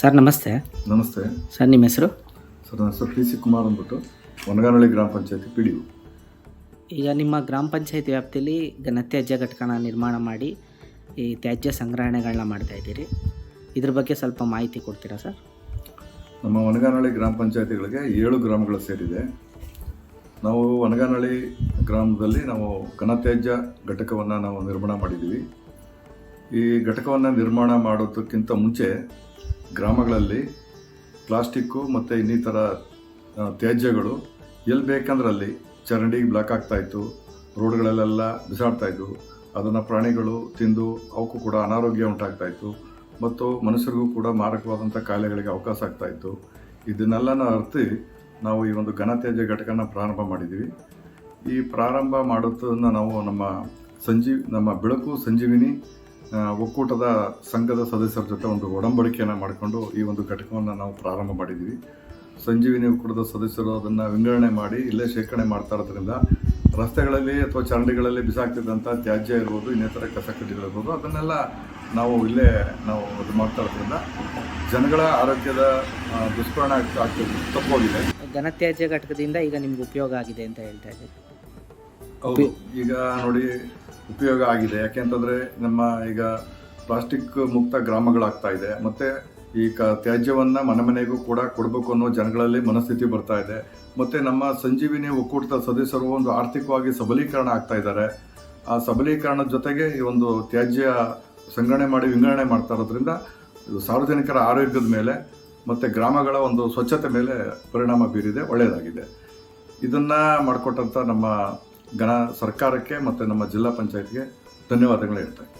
Sir ನಮಸ್ತೆ. ನಮಸ್ತೆ. Sir ನಿಮ್ಮ ಹೆಸರು? ಸರ್ ನನ್ನ ಹೆಸರು ಪಿ ಸಿ ಕುಮಾರ್ ಅಂದ್ಬಿಟ್ಟು ಒಣಗಾನಹಳ್ಳಿ ಗ್ರಾಮ ಪಂಚಾಯತಿ ಪಿ ಡಿ ಈಗ ನಿಮ್ಮ ಗ್ರಾಮ ಪಂಚಾಯತ್ ವ್ಯಾಪ್ತಿಯಲ್ಲಿ ಘನತ್ಯಾಜ್ಯ ಘಟಕನ ನಿರ್ಮಾಣ ಮಾಡಿ ಈ ತ್ಯಾಜ್ಯ ಸಂಗ್ರಹಣೆಗಳನ್ನ ಮಾಡ್ತಾ ಇದ್ದೀರಿ. ಇದ್ರ ಬಗ್ಗೆ ಸ್ವಲ್ಪ ಮಾಹಿತಿ ಕೊಡ್ತೀರಾ ಸರ್? ನಮ್ಮ ಒಣಗಾನಹಳ್ಳಿ ಗ್ರಾಮ ಪಂಚಾಯತಿಗಳಿಗೆ ಏಳು ಗ್ರಾಮಗಳು ಸೇರಿದೆ ನಾವು ಒಣಗಾನಹಳ್ಳಿ ಗ್ರಾಮದಲ್ಲಿ ನಾವು ಘನತ್ಯಾಜ್ಯ ಘಟಕವನ್ನು ನಾವು ನಿರ್ಮಾಣ ಮಾಡಿದ್ದೀವಿ. ಈ ಘಟಕವನ್ನು ನಿರ್ಮಾಣ ಮಾಡೋದಕ್ಕಿಂತ ಮುಂಚೆ ಗ್ರಾಮಗಳಲ್ಲಿ ಪ್ಲಾಸ್ಟಿಕ್ಕು ಮತ್ತು ಇನ್ನಿತರ ತ್ಯಾಜ್ಯಗಳು ಎಲ್ಲಿ ಬೇಕಂದ್ರೆ ಅಲ್ಲಿ ಚರಂಡಿಗೆ ಬ್ಲಾಕ್ ಆಗ್ತಾಯಿತ್ತು ರೋಡ್ಗಳಲ್ಲೆಲ್ಲ ಬಿಸಾಡ್ತಾಯಿದ್ವು ಅದನ್ನು ಪ್ರಾಣಿಗಳು ತಿಂದು ಅವಕ್ಕೂ ಕೂಡ ಅನಾರೋಗ್ಯ ಉಂಟಾಗ್ತಾಯಿತ್ತು ಮತ್ತು ಮನುಷ್ಯರಿಗೂ ಕೂಡ ಮಾರಕವಾದಂಥ ಕಾಯಿಲೆಗಳಿಗೆ ಅವಕಾಶ ಆಗ್ತಾಯಿತ್ತು ಇದನ್ನೆಲ್ಲನ ಅರ್ತಿ ನಾವು ಈ ಒಂದು ಘನತ್ಯಾಜ್ಯ ಘಟಕನ ಪ್ರಾರಂಭ ಮಾಡಿದ್ದೀವಿ. ಈ ಪ್ರಾರಂಭ ಮಾಡೋದನ್ನು ನಾವು ನಮ್ಮ ಸಂಜೀವ್, ನಮ್ಮ ಬೆಳಕು ಸಂಜೀವಿನಿ ಒಕ್ಕೂಟದ ಸಂಘದ ಸದಸ್ಯರ ಜೊತೆ ಒಂದು ಒಡಂಬಡಿಕೆಯನ್ನು ಮಾಡಿಕೊಂಡು ಈ ಒಂದು ಘಟಕವನ್ನು ನಾವು ಪ್ರಾರಂಭ ಮಾಡಿದ್ದೀವಿ ಸಂಜೀವಿನಿ ಒಕ್ಕೂಟದ ಸದಸ್ಯರು ಅದನ್ನು ವಿಂಗಡಣೆ ಮಾಡಿ ಇಲ್ಲೇ ಶೇಖರಣೆ ಮಾಡ್ತಾ ಇರೋದ್ರಿಂದ ರಸ್ತೆಗಳಲ್ಲಿ ಅಥವಾ ಚರಂಡಿಗಳಲ್ಲಿ ಬಿಸಾಕ್ತಿದ್ದಂಥ ತ್ಯಾಜ್ಯ ಇರ್ಬೋದು ಇನ್ನಿತರ ಕಸ ಕಡ್ಡಿಗಳಿರ್ಬೋದು ಅದನ್ನೆಲ್ಲ ನಾವು ಇಲ್ಲೇ ನಾವು ಇದು ಮಾಡ್ತಾ ಇರೋದ್ರಿಂದ ಜನಗಳ ಆರೋಗ್ಯದ ದುಷ್ಪರಣ ದುಷ್ಪರಿಣಾಮ ಆಗ್ತಿದೆ ತಪ್ಪೋಗಿದೆ. ಘನತ್ಯಾಜ್ಯ ಘಟಕದಿಂದ ಈಗ ನಿಮ್ಗೆ ಉಪಯೋಗ ಆಗಿದೆ ಅಂತ ಹೇಳ್ತಾ ಇದ್ದೀವಿ ಹೌದು. ಈಗ ನೋಡಿ ಉಪಯೋಗ ಆಗಿದೆ. ಯಾಕೆಂತಂದರೆ ನಮ್ಮ ಈಗ ಪ್ಲಾಸ್ಟಿಕ್ ಮುಕ್ತ ಗ್ರಾಮಗಳಾಗ್ತಾ ಇದೆ. ಮತ್ತು ಈ ಕ ತ್ಯಾಜ್ಯವನ್ನು ಮನೆ ಮನೆಗೂ ಕೂಡ ಕೊಡಬೇಕು ಅನ್ನೋ ಜನಗಳಲ್ಲಿ ಮನಸ್ಥಿತಿ ಬರ್ತಾ ಇದೆ. ಮತ್ತು ನಮ್ಮ ಸಂಜೀವಿನಿ ಒಕ್ಕೂಟದ ಸದಸ್ಯರು ಒಂದು ಆರ್ಥಿಕವಾಗಿ ಸಬಲೀಕರಣ ಆಗ್ತಾ ಇದ್ದಾರೆ. ಆ ಸಬಲೀಕರಣದ ಜೊತೆಗೆ ಈ ಒಂದು ತ್ಯಾಜ್ಯ ಸಂಗ್ರಹಣೆ ಮಾಡಿ ವಿಂಗಡಣೆ ಮಾಡ್ತಾ ಇರೋದ್ರಿಂದ ಸಾರ್ವಜನಿಕರ ಆರೋಗ್ಯದ ಮೇಲೆ ಮತ್ತು ಗ್ರಾಮಗಳ ಒಂದು ಸ್ವಚ್ಛತೆ ಮೇಲೆ ಪರಿಣಾಮ ಬೀರಿದೆ. ಒಳ್ಳೆಯದಾಗಿದೆ. ಇದನ್ನು ಮಾಡಿಕೊಟ್ಟಂಥ ನಮ್ಮ ಘನ ಸರ್ಕಾರಕ್ಕೆ ಮತ್ತು ನಮ್ಮ ಜಿಲ್ಲಾ ಪಂಚಾಯತ್ಗೆ ಧನ್ಯವಾದಗಳು ಹೇಳ್ತೇನೆ.